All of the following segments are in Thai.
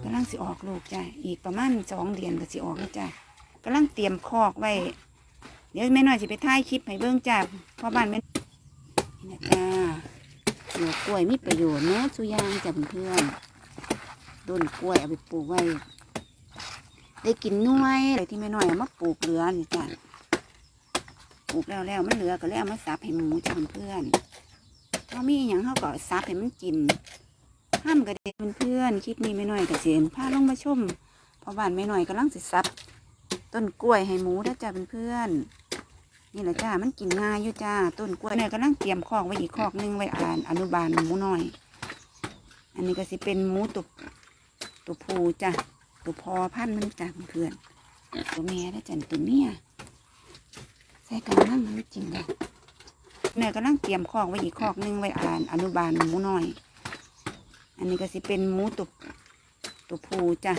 กำลังสิออกลูกจ้ะอีกประมาณสองเดือนก็สิออกแล้วจ้ะกำลังเตรียมคอกไว้ เดี๋ยวแม่น้อยสิไปถ่ายคลิปให้เบิ่งจ้ะพราะบ้านแม่นี่นะจ้าหยวกล้วยมีประโยชน์เนาะสุยางจ้ะเพื่อนต้นกล้วยเอาไปปลูกไว้ ได้กินน่วยอะไรที่แม่น้อยเอามาปลูกเหลือนี่จ้ะปลูกแล้วแล้วมันเหลือก็เลยเอามาสับให้หมูจ้ะเพื่อนๆถ้ามีอย่างเขาก็สับให้มันกิน ห้ามกระเด็นเพื่อนๆคลิปนี้ไม่หน้อยกระเสียนพาลงมาชมพอบ้านไม่หน้อยกำลังสิซับต้นกล้วยให้หมูนะจ้าเพื่อนๆนี่แหละจ้ามันกินง่ายอยู่จ้าต้นกล้วยเนี่ยกำลังเตรียมคอกไว้อีกคอกนึงไว้อ่านอนุบาลหมูน้อย อันนี้ก็สิเป็นหมูตุบตัวผูจ้ะตัวพอพันมันจ้าเพื่อนตัวเมียนะจ้ะตัวเมียใส่กันนั่งมันจริงเลยเนี่ยกำลังเตรียมคอกไว้อีกคอกนึงไว้อ่านอนุบาลหมูน้อย อันนี้ก็สิเป็นหมูตุบตัวผูจ้ะ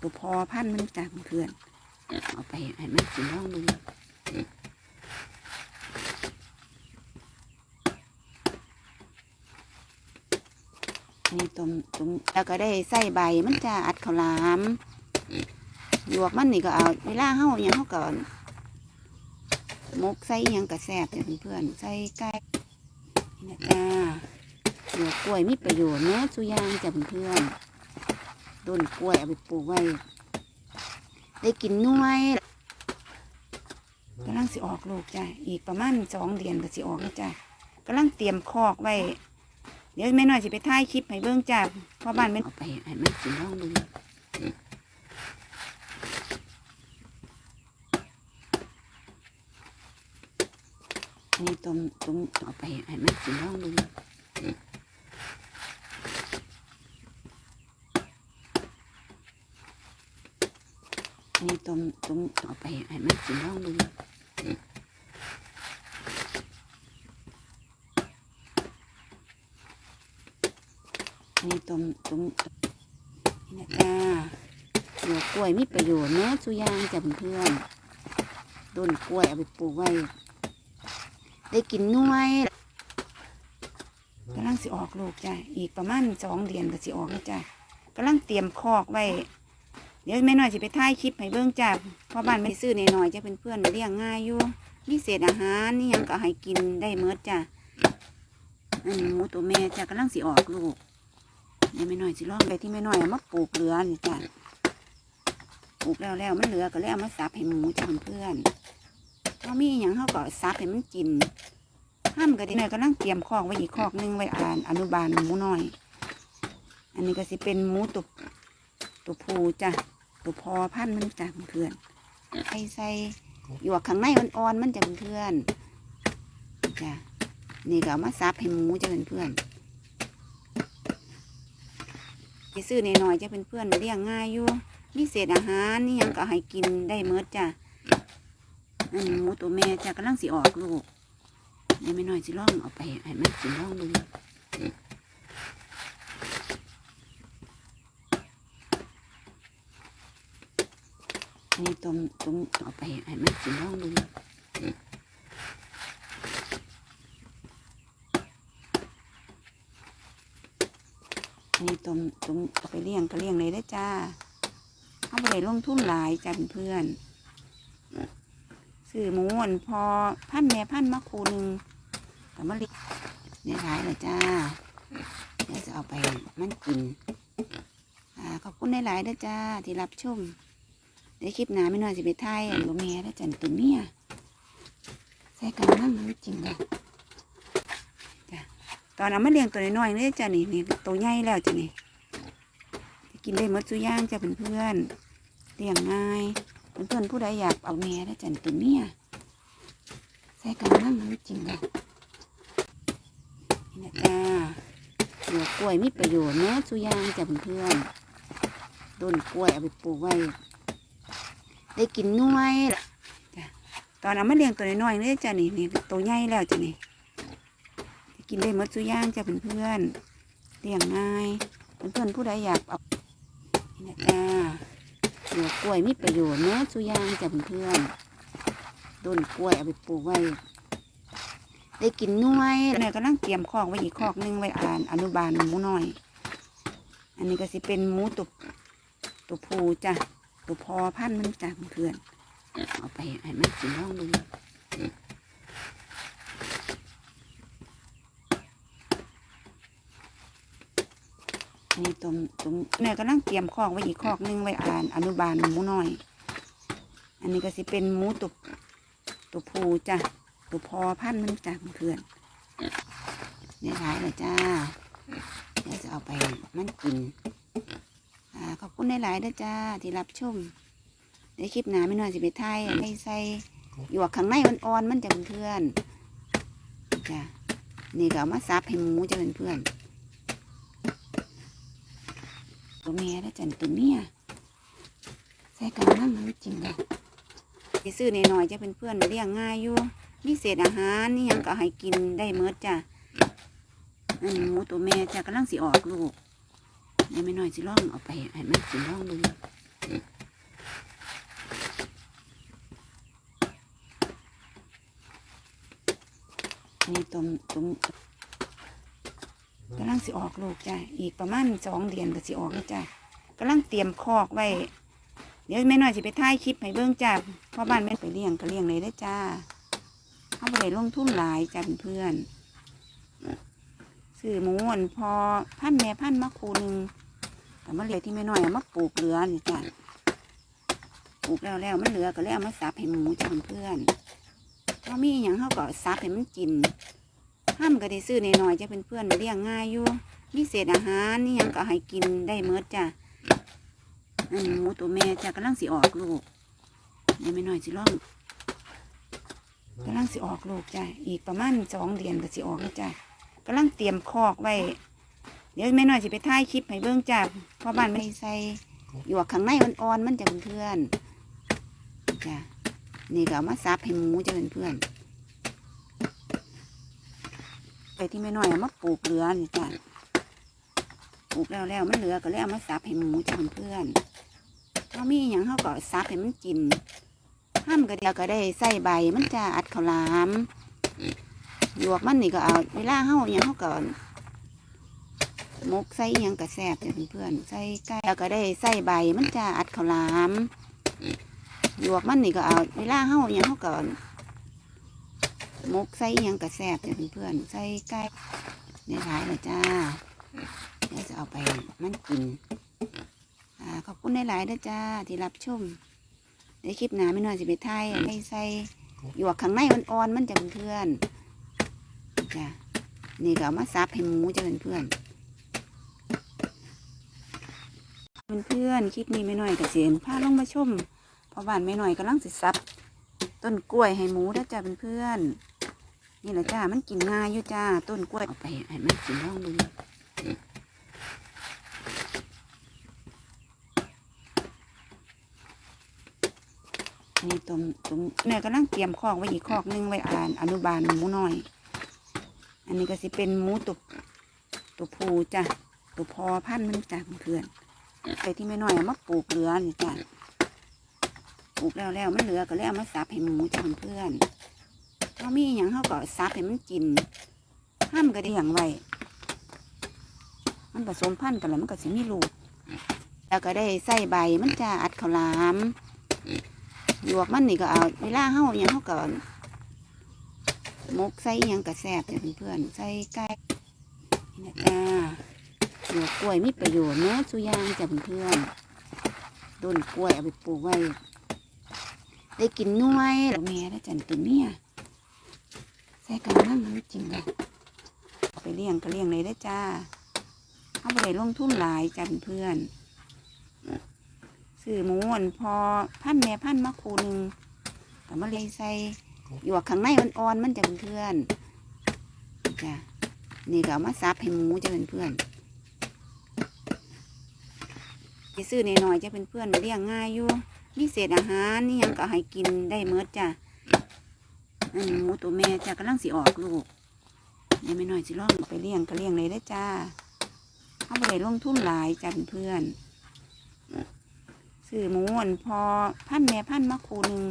ตัวพอพันมันจ้ะเพื่อนเอาไปให้มันกินลองดูนี่ต้มต้มแล้วก็ได้ใส่ใบมันจะอัดข้าวหลามหยวกมันนี่ก็เอาเวลาเฮาอย่างเฮาก่อนมกใส่อิหยังกระแซบจ้ะเพื่อนๆใส่ไก่นี่นะจ้า หยวกกล้วยมีประโยชน์เนาะสุยางจ้ะเพื่อนต้นกล้วยเอาไปปลูกไว้ ได้กินน่วยกำลังสิออกลูกจ้ะอีกประมาณสองเดือนก็สิออกแล้วจ้ะกำลังเตรียมคอกไว้ เดี๋ยวแม่น้อยสิไปถ่ายคลิปให้เบิ่งจ้ะพราะบ้านแม่เอาไปให้แมันกินลองดูนี่ต้มต้มเอาไปให้แมันกินลองดู นี่ต้มต้มเอไปให้มันกินลองดูนี่ต้มต้มนี่นะจ้าหยวกล้วยมีประโยชน์เนาะสุยางจ้ะเพื่อนต้นกล้วยเอาไปปลูกไว้ ได้กินน่วยกำลังสิออกลูกจ้ะอีกประมาณสองเดือนก็สิออกแล้วจ้ะกำลังเตรียมคอกไว้ เดี๋ยวแม่น้อยสิไปถ่ายคลิปให้เบิ่งจ้าเพราะบ้านไม่ซื้อในน้อยจะเป็นเพื่อนเลี้ยงง่ายอยู่มีเศษอาหารนี่ยังก็ให้กินได้เมิดจ้าอันนี้หมูตัวแม่จ้ากำลังสิออกลูกเดี๋ยวแม่น้อยสิลองไปที่แม่น้อยเอามาปลูกเหลือนี่จ้าปลูกแล้วแล้วมันเหลือก็เลยเอามาสับให้หมูจ้าเพื่อนๆถ้ามีอย่างเขาก็สับให้มันกินห้ามกระเด็นอยกำลังเตรียมคอกไว้อีกคอกหนึงไว้อ่านอนุบาลหมูน้อย อันนี้ก็สิเป็นหมูตุบตัวผูจ้ะ ตัวพอพันมันจะเพื่อนใส่ใส่หยวกข้างในมันอ่อนมันจะเพื่อนจ้ะนี่ก็เอามาซับให้หมูจะเป็นเพื่อนจะซื้อในน้อยๆจะเป็นเพื่อนเลี้ยงง่ายอยู่มีเศษอาหารนี่ยังก็ให้กินได้เมิดจ้ะอันนี้หมูตัวแม่จ้ะกำลังสิออกลูกเดี๋ยวไม่น้อยสิลองเอาไปให้มันกินลองดู นี่ต้มต้มเอาไปให้มันกินลองดูนี่ต้มต้มเอาไปเลี้ยงก็เลี้ยงเลยได้จ้าเอาไปเลยลงทุ่นหลายจ้าเพื่อนซื้อหมูอ่อนพอพันแม่พันมาคูหนึ่งแต่มาเลี้ยงเนี่ยหลายเลยจ้าเดี๋ยวจะเอาไปมันกินขอบคุณหลายๆด้จ้าที่รับชม เดี๋ยวคลิปหน้าไม่น้อยสิไปถ่ายอันบ่แม่แล้วจันตัวเมียใส่กันนั่งมันจริงเลยตอนเอามาเลี้ยงตัวน้อยๆนี่จ้ะนี่นี่ตัวใหญ่แล้วจ้ะนี่กินได้หมดสุอย่างจ้ะเพื่อนๆเลี้ยงง่ายเพื่อนๆผู้ใดอยากเอาแม่แล้วจ้ะตัวเมียใส่กันนั่งมันจริงเลยนี่นะจ้าหยวกกล้วยมีประโยชน์เนาะสุอย่างจ้ะเพื่อนๆต้นกล้วยเอาไปปลูกไว้ ได้กินน่วยจ้ะตอนเอามาเลี้ยงตัวน้อยๆนี่จ้ะนี่นี่ตัวใหญ่แล้วจ้ะนี่กินได้มดสุย่างจ้ะเพื่อนๆเลี้ยงง่ายเพื่อนๆผู้ใดอยากเอานี่นะจ้าหยวกล้วยมีประโยชน์เนาะสุย่างจ้ะเพื่อนๆต้นกล้วยเอาไปปลูกไว้ ได้กินน่วยเนี่กำลังเตรียมคอกไว้อีกคอกหนึงไว้อ่านอนุบาลหมูน้อย อันนี้ก็สิเป็นหมูตุบตัวผูจ้ะ ตัวพอพันธุ์มันจ้ะเพื่อน เอาไปให้มันกินลองดูนี่ตรงตรงแม่กำลังเตรียมคอกไว้อีกคอกหนึงไว้อ่านอนุบาลหมูน้อย อันนี้ก็สิเป็นหมูตัวตัวผูจ้ะตัวพอพันธุ์มันจ้ะเพื่อนๆนี่ร้ายเลยจ้าเดี๋ยวจะเอาไปมันกิน ขอบคุณหลายๆด้วยจ้าที่รับชมในคลิปหนาไม่น้อยสิไปไทยให้ใส่หยวกข้างในมันอ่อนๆมันจะเป็นเพื่อนจ้านี่ก็เอามาซับให้หมูจะเป็นเพื่อนตัวเมียแล้วจันตัวเมียใส่กันนั่งมันจริงเลยที่ซื้อในน้อยๆจะเป็นเพื่อนเลี้ยงง่ายอยู่มีเศษอาหารนี่ยังก็ให้กินได้เมื่อจ้ะอันนี้หมูตัวแม่จ้ะกำลังสิออกลูก เดี๋ยวไม่น้อยสิลองเอาไปให้มันกินลองดูนี่ตรงตรงกำลังสิออกลูกจ้ะอีกประมาณสองเดือนก็สิออกจ้ะกำลังเตรียมคอกไว้ เดี๋ยวแม่น้อยสิไปถ่ายคลิปให้เบิ่งจ้ะพราะบ้านแม่ไปเลี้ยงก็เลี้ยงเลยได้จ้าเอาไปเลยลงทุ่นหลายจ้ะเพื่อนๆซื้อหมูนพอพันแม่พันมาคูนึง แต่มันเหลือที่ไม่น้อยเอามาปลูกเหลือนี่จ้ะปลูกแล้วแล้วมันเหลือก็เลยเอามาสับให้หมูจ้ะเพื่อนๆถ้ามีอหย่างเขาก็สับให้มันกินห้ามก็ได้ซื้อในน้อยๆจะเป็นเพื่อนเลี้ยงง่ายอยู่มีเศษอาหารนี่ยังก็ให้กินได้เมื่อจ้ะอันนี้หมูตัวแม่จ้ะกำลังสิออกลูกเดี๋ยวไม่น้อยสิลองกำลังสิออกลูกจ้ะอีกประมาณสองเดือนก็สิออกแล้วจ้ะกำลังเตรียมคอกไว้ เดี๋ยวแม่น้อยสิไปถ่ายคลิปให้เบิ่งจ้าเพราะบ้านไม่ใส่หยวกข้างในอ่อนๆมันจะเป็นเพื่อนจ้ะนี่ก็เอามาซับให้หมูจะเป็นเพื่อนไปที่แม่น้อยเอามาปลูกเหลือนี่จ้ะปลูกแล้วแล้วมันเหลือก็เลยเอามาซับให้หมูจะเป็นเพื่อนถ้ามีอย่างเขาก็ซับให้มันกินห้ามก็เดียวก็ได้ใส่ใบมันจะอัดข้าวหลามหยวกมันนี่ก็เอาเวลาเฮาอย่างเขาก็ มกใส่ยังกระแซบจ้ะเพื่อนๆใส่ไก่แล้วก็ได้ใส่ใบมันจะอัดข้าวหลามหยวกมันนี่ก็เอาเวลาเฮาอหยังเฮาก่อนมกใส่ยังกระแซบจ้ะเพื่อนๆใส่ไก่ในร้ายเลยจ้าเดี๋ยวจะเอาไปมันกินอ่าขอบคุณหลายๆด้วยจ้าที่รับชมในคลิปหนาไม่น้อยสิไปไทยให้ใส่หยวกข้างในอ่อนๆมันจะเพื่อนจ้ะนี่ก็เอามาซับให้หมูจะเป็นเพื่อน เพื่อนๆคลิปนี้ไม่หน้อยกระเสียนพาลงมาชมพอบ้านไม่หน้อยกำลังสิซับ ต้นกล้วยให้หมูนะจ้าเพื่อนๆนี่แหละจ้ามันกินง่ายอยู่จ้าต้นกล้วยเอาไปให้มันกินลองดูนี่ตรงตรงแม่กำลังเตรียมคอกไว้อีกคอกหนึงไว้อ่านอนุบาลหมูน้อย อันนี้ก็สิเป็นหมูตัวตัวผูจ้ะตัวพอพันมันจ้ะเพื่อน ไปที่ไม่น้อยเอามาปลูกเหลือนี่จ้ะปลูกแล้วแล้วมันเหลือก็เลยเอามาสับให้หมูจ้ะเพื่อนๆถ้ามีอหย่างเขาก็สับให้มันกินห้ามก็ได้อย่างไว้มันผสมพันธุ์กันแล้วมันก็สิมีลูกแล้วก็ได้ใส่ใบมันจะอัดข้าวหลามหยวกมันนี่ก็เอาเวลาเฮาอหย่างเขาก็มกใส่อหยังกระแซบจ้ะเพื่อนๆใส่ไก่นี่นะจ้า หยวกกล้วยมีประโยชน์นะสุยางจ้ะเพื่อนต้นกล้วยเอาไปปลูกไว้ ได้กินน่วยแล้วแม่ได้จันตัวเมียใส่กันนั่งมันจริงเลยไปเลี้ยงก็เลี้ยงเลยได้จ้าเอาไปลงทุนหลายจ้ะเพื่อนๆซื้อหมูอ่อนพอพันแม่พันมาคูหนึงแต่มาเลยใส่หยวกข้างในอ่อนๆมันจะเพื่อนจ้ะนี่ก็เอามาซับให้หมูจะเป็นเพื่อน ที่ซื้อในน้อยๆจะเป็นเพื่อนเลี้ยงง่ายอยู่มีเศษอาหารนี่ยังก็ให้กินได้เมื่อจ้ะอันนี้หมูตัวแม่จ้ะกำลังสิออกลูกเดี๋ยวไม่น้อยสิล่องไปเลี้ยงก็เลี้ยงเลยได้จ้าเอาไปเลยลงทุ่นหลายจ้ะเพื่อนๆซื้อหมูอ่อนพอพันแม่พันมาคูนึง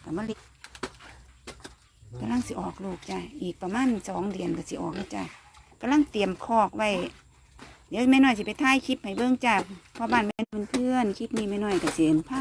แต่มาเลี้ยงกำลังสิออกลูกจ้ะอีกประมาณสองเดือนก็สิออกแล้วจ้ะกำลังเตรียมคอกไว้ เดี๋ยวแม่น้อยสิไปถ่ายคลิปให้เบิ่งจ้าพ่อบ้านแม่เพื่อนๆคลิปนี้แม่น้อยกับเห็นภาพ